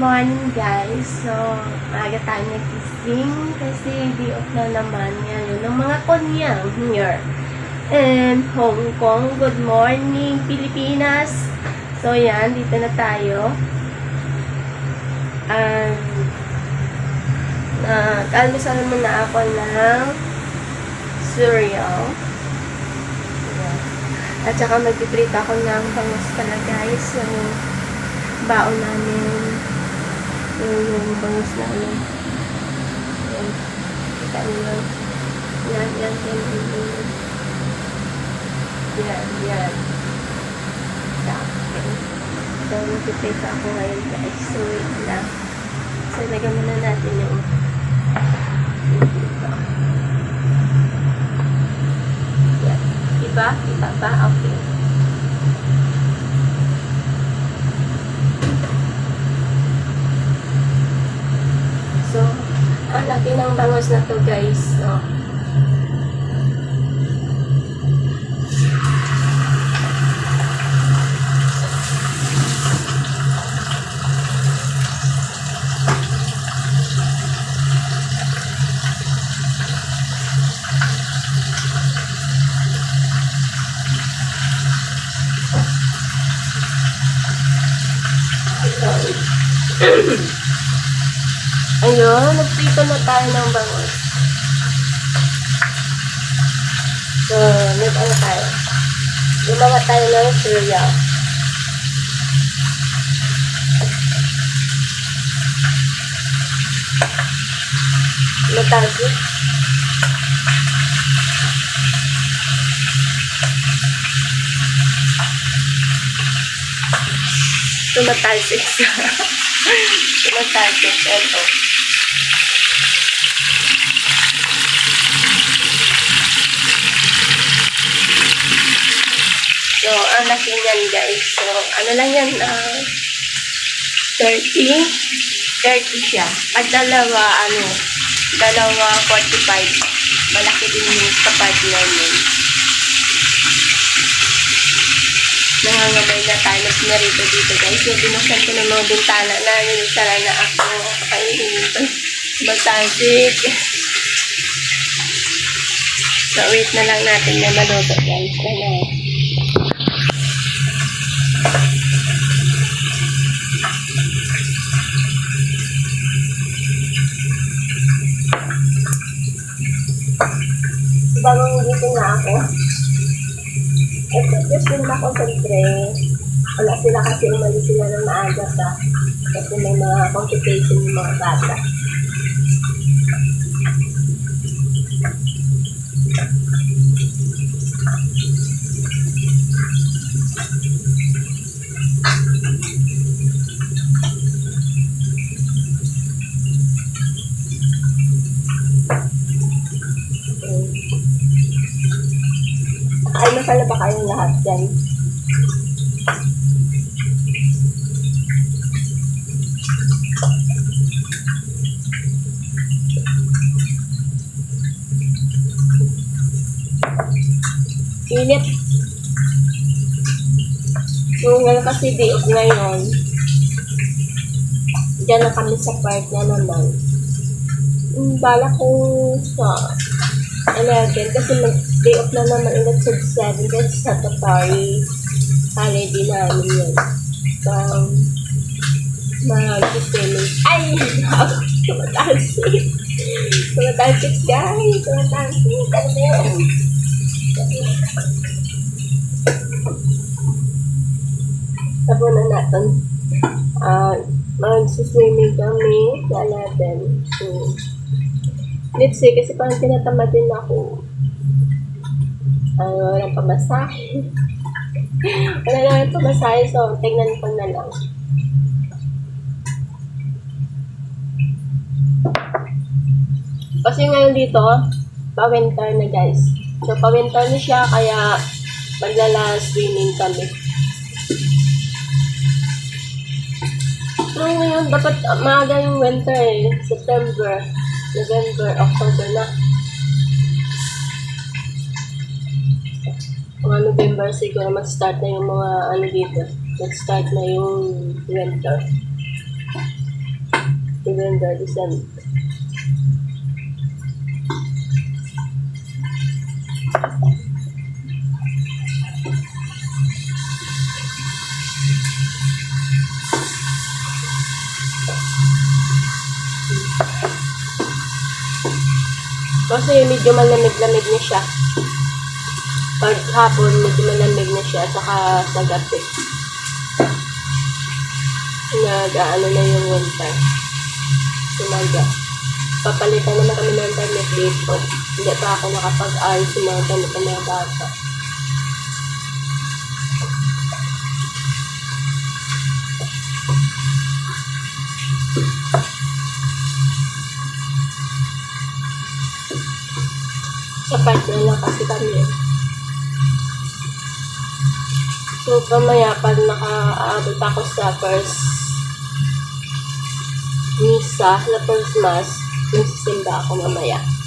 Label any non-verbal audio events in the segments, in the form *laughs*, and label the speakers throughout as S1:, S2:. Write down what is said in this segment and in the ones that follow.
S1: morning guys. So, maaga tayo nagising kasi day off na naman ngayon ng mga konyang here. And Hong Kong, good morning Pilipinas. So, yan, dito na tayo. Um, na kalmasal muna ako ng cereal. At saka magpiprito ako ng bangus pala guys. Yung baon namin. Yung, yung bangus namin. Ayan. Kita niyo. Yan, yan, yan, yan, yan. Yan, yan. Sa akin. So, magpiprito ako ngayon guys. So, wait lang. So, lagyan muna natin yung dito. Yan. Iba? Iba ba? Okay. So, ang bangos na to guys. So, ayun, nagprito na tayo ng bangos. So, nag ano tayo? Gumawa tayo ng cereal. Matalsik. Tumatalsik siya. *laughs* Tumatalsik. Ito. So, ang laki niyan guys. So, ano lang yan, ah, 30. 30 siya. At dalawa, ano, dalawa 45. Malaki din yung sa partner nun. Nangangabay na tayo na sinarito dito guys. So, binuksan ko ng mga bintana namin. Sara na ako. Kainin Batasik. So, wait na lang natin na maluto guys. Ano? Bagong dito na ako. Just din ako siyempre. Wala sila kasi umalis sila ng maaga pa. Kasi may mga complication yung mga bata. Ay, masala ba kayong lahat dyan? Init. Ngayon kasi off ngayon. Diyan na kami sa park na naman. Bala ko sa 11 kasi mag day off na naman ulit sa 7 kasi sa Tatari holiday namin yun. So, mag-swimming. Ay! Tumatalsik! Tumatalsik guys! Tumatalsik! Ano ba yun? Tapos na natin. Ah, mag-swimming kami sa 11. So, let's see, kasi parang tinatamad din ako. Ah, walang pamasahe. *laughs* Wala na yung so tignan ko na lang. Kasi ngayon dito, pa-winter na guys. So, pa-winter na siya, kaya maglala swimming kami. So, ngayon, dapat maaga yung winter eh. September, November, October na. Mga November siguro mag-start na yung mga ano dito. Mag-start na yung winter. November, December. Kasi medyo malamig-lamig na siya. Pag hapon, medyo malamig na siya. Saka sa gabi. Nag-ano na yung winter. Sumaga. Papalitan naman kami ng damit dito. Hindi pa ako nakapag-ayos yung mga damit ng mga bata. Sapat na lang kasi kami. So, pamaya, pag nakaabot ako sa first misa, na first mass, magsisimba ako mamaya.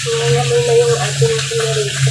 S1: Ngayon na yung ating pinarito.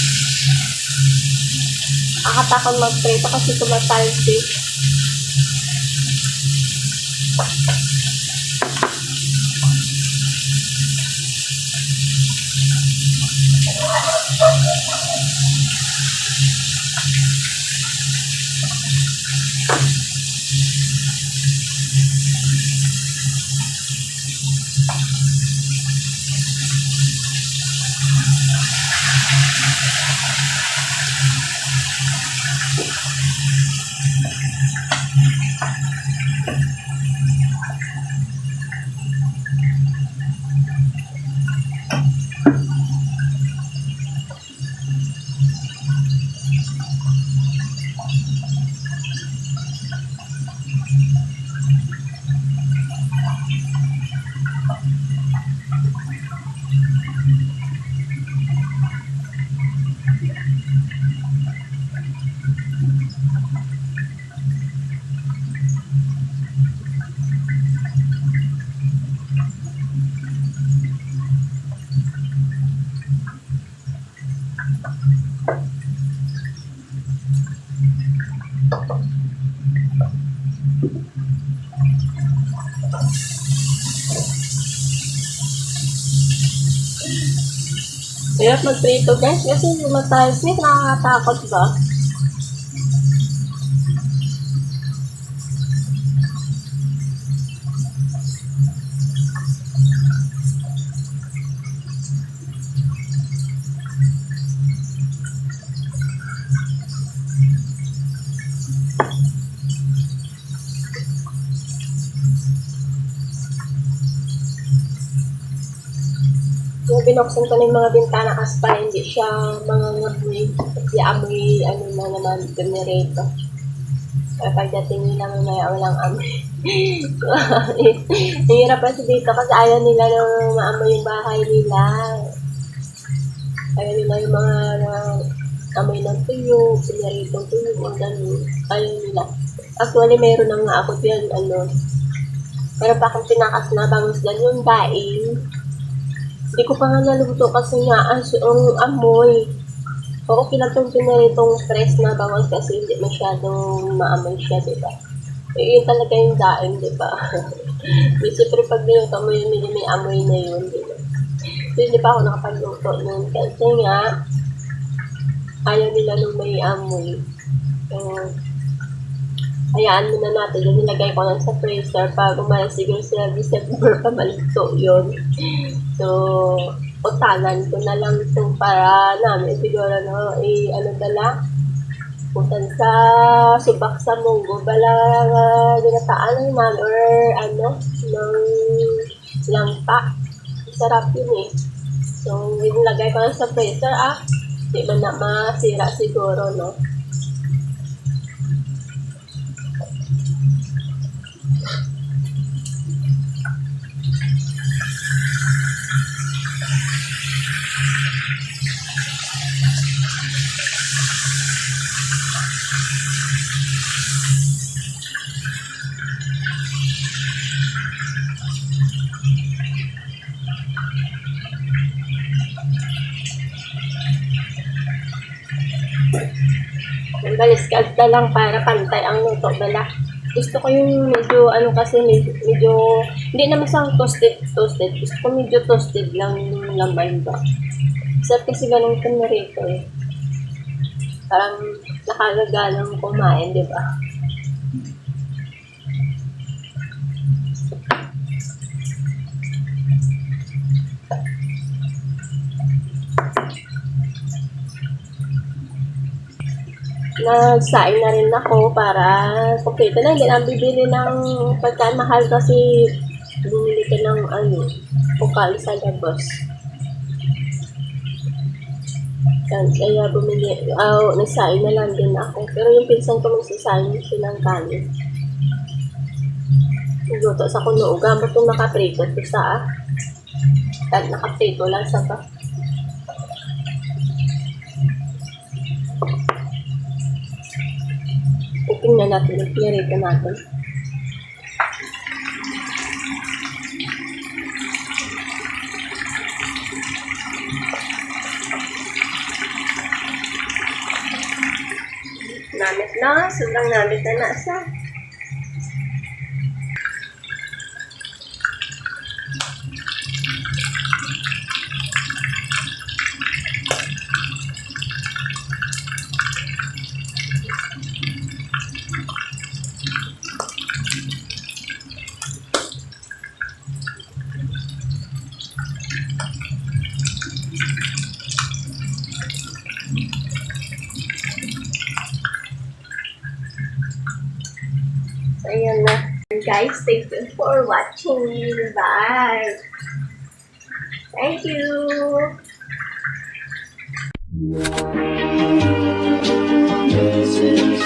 S1: Nakatakot mag-prito. Kasi tumatalsi. Thank you. Hirap mag-prito guys kasi tumatalsi. Nakakatakot ba? Binuksan ko na yung mga bintana kasi para hindi siya mga ngamoy. Kasi amoy, ano na naman, generator. Kaya pagdating nila mamaya walang amoy. *laughs* Hirap kasi dito kasi ayaw nila na maamoy yung bahay nila. Ayaw nila yung mga na, amoy ng tuyo, pinaritong tuyo, ang ganun. Ayaw nila. Actually, meron na nga ako diyan, ano, meron pa akong na bangus dyan yung daing. Hindi ko pa nga naluto kasi nga ang amoy. Oo, okay lang itong pinaritong fresh na bangus kasi hindi masyadong maamoy siya, di ba? Eh, yun talaga yung daing, di ba? *laughs* Siyempre, pag niluto mo yun, may, may amoy na yun, di ba? So, hindi pa ako nakapagluto nun. Kasi nga, ayaw nila nung may amoy. So, hayaan muna natin. Yung nilagay ko lang sa freezer para umalas siguro sila December pa malito yun. So, utanan ko na lang ito para namin siguro no, eh, ano dala, putan sa subak sa munggo, bala uh, ginataan naman or ano, ng langka. Sarap yun eh. So, nilagay ko lang sa freezer ah. Di man na masira siguro, no? Baliskas na lang para pantay ang luto bala. Gusto ko yung medyo ano kasi medyo, medyo hindi naman sa toasted toasted. Gusto ko medyo toasted lang yung lamay ba. Sarap kasi ganun kanarito eh. Parang nakagagalang kumain, di ba? Nagsaing na rin ako para kompleto na. Hindi lang bibili ng pagkaan mahal kasi bumili ka ng ano, ukal sa labas. Yan, kaya bumili, oh, nagsaing na lang din ako. Pero yung pinsan ko magsasaing siya ng kanin. Nagluto sa kuno, gamot yung nakaprito. Ito sa ah. At nakaprito lang sa pa. Tingnan natin, i-pirito natin. Namit na, sobrang namit na nasa. And guys, thank you for watching. Bye! Thank you! This is